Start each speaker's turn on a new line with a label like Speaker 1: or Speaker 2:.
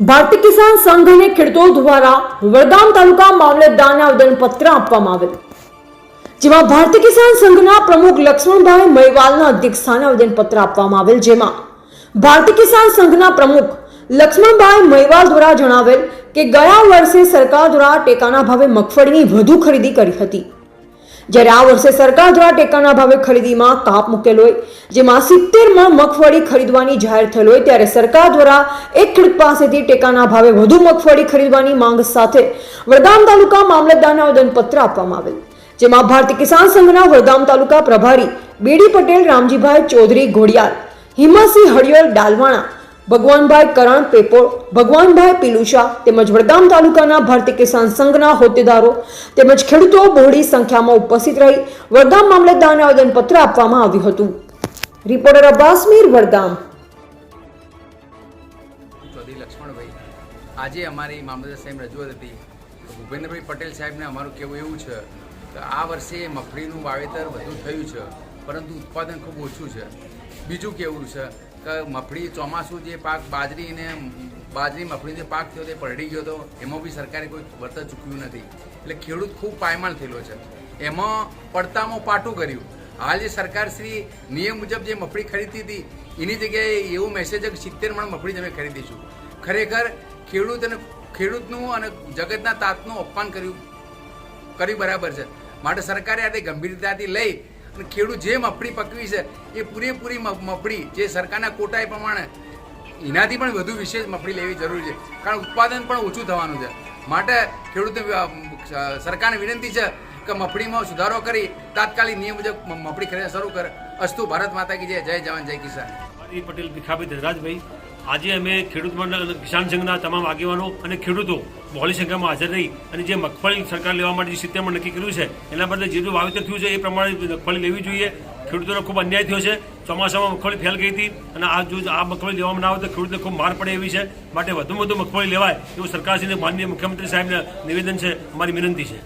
Speaker 1: ભારતીય કિસાન સંઘ અને ખેડૂતો દ્વારા વડગામ તાલુકા મામલતદારને આવેદનપત્ર આપવામાં આવેલ જેમાં ભારતીય કિસાન સંઘના પ્રમુખ લક્ષ્મણભાઈ મહિવાલના અધ્યક્ષસ્થાને આવેદનપત્ર આપવામાં આવેલ, જેમાં ભારતીય કિસાન સંઘના પ્રમુખ લક્ષ્મણભાઈ મહિવાલ દ્વારા જણાવેલ કે ગયા વર્ષે સરકાર દ્વારા ટેકાના ભાવે મગફળીની વધુ ખરીદી કરી હતી. જ્યારે આ વર્ષે સરકાર દ્વારા ટેકાના ભાવે ખરીદીમાં કાપ મૂકેલો હોય, જેમાં સિત્તેર મણ મગફળી ખરીદવાની જાહેર થયેલ હોય, ત્યારે સરકાર દ્વારા એક ખેડૂત પાસેથી ટેકાના ભાવે વધુ મગફળી ખરીદવાની માંગ સાથે વડગામ તાલુકા મામલતદારને આવેદનપત્ર આપવામાં આવેલ, જેમાં ભારતીય કિસાન સંઘના વડગામ તાલુકા પ્રભારી બીડી પટેલ, રામજીભાઈ ચૌધરી ઘોડિયાલ, હિમાસિંહ હળિયોલ ડાલવાણા ભગવાનભાઈ કરણ પેપોળ, ભગવાનભાઈ પિલુશા તેમજ વડગામ તાલુકાના ભારતીય કિસાન સંઘના હોદ્દેદારો તેમજ ખેડૂતો બહોળી સંખ્યામાં ઉપસ્થિત રહી વડગામ મામલતદારને આવેદનપત્ર આપવામાં આવ્યું હતું. રિપોર્ટર અબ્બાસ મીર વડગામ
Speaker 2: આજે અમારી મામલતદાર સાહેબ રજૂઆત હતી. ભૂપેન્દ્રભાઈ પટેલ સાહેબને અમારું કહેવું એવું છે કે આ વર્ષે મગફળીનું વાવેતર વધુ થયું છે, પરંતુ ઉત્પાદન ખૂબ ઓછું છે. બીજું કેવું છે કે મફળી ચોમાસું જે પાક બાજરી અને બાજરી મફળી જે પાક થયો તે પલટી ગયો હતો એમાં બી સરકારે કોઈ વળતર ચૂક્યું નથી. એટલે ખેડૂત ખૂબ પાયમાલ થયેલો છે. એમાં પડતામાં પાટું કર્યું. હાલ જે સરકારશ્રી નિયમ મુજબ જે મફળી ખરીદતી હતી, એની જગ્યાએ એવો મેસેજ કે સિત્તેર મણ મફળી તમે ખરીદીશું. ખરેખર ખેડૂત અને ખેડૂતનું અને જગતના તાતનું અપમાન કર્યું કર્યું બરાબર છે. માટે સરકારે આ ગંભીરતાથી લઈ અને ખેડૂત જે મફળી પકવી છે, એ પૂરેપૂરી મફળી, જે સરકારના કોટા પ્રમાણે એનાથી પણ વધુ વિશેષ મફળી લેવી જરૂરી છે. કારણ ઉત્પાદન પણ ઓછું થવાનું છે. માટે ખેડૂતને સરકારને વિનંતી છે કે મફળીમાં સુધારો કરી, તાત્કાલિક નિયમ મુજબ મફળી ખરીદ શરૂ કરે. અસ્તુ ભારત માતા કી જય જય જવાન, જય કિસાન.
Speaker 3: પટેલ ભીખાભાઈ આજે અમે ખેડૂત મંડળ કિસાન સંઘના તમામ આગેવાનો અને ખેડૂતો બહોળી સંખ્યામાં હાજર રહી અને જે મગફળી સરકાર લેવા માટે જે સિત્તેરમાં નક્કી કર્યું છે, એના બદલે જેટલું વાવેતર થયું છે, એ પ્રમાણે મગફળી લેવી જોઈએ. ખેડૂતોને ખૂબ અન્યાય થયો છે. ચોમાસામાં મગફળી ફેલ ગઈ હતી અને આ જો આ મગફળી લેવામાં ના આવે તો ખેડૂતને ખૂબ માર પડે એવી છે. માટે વધુમાં વધુ મગફળી લેવાય એવું સરકારશ્રીને માનનીય મુખ્યમંત્રી સાહેબને નિવેદન છે. અમારી વિનંતી છે.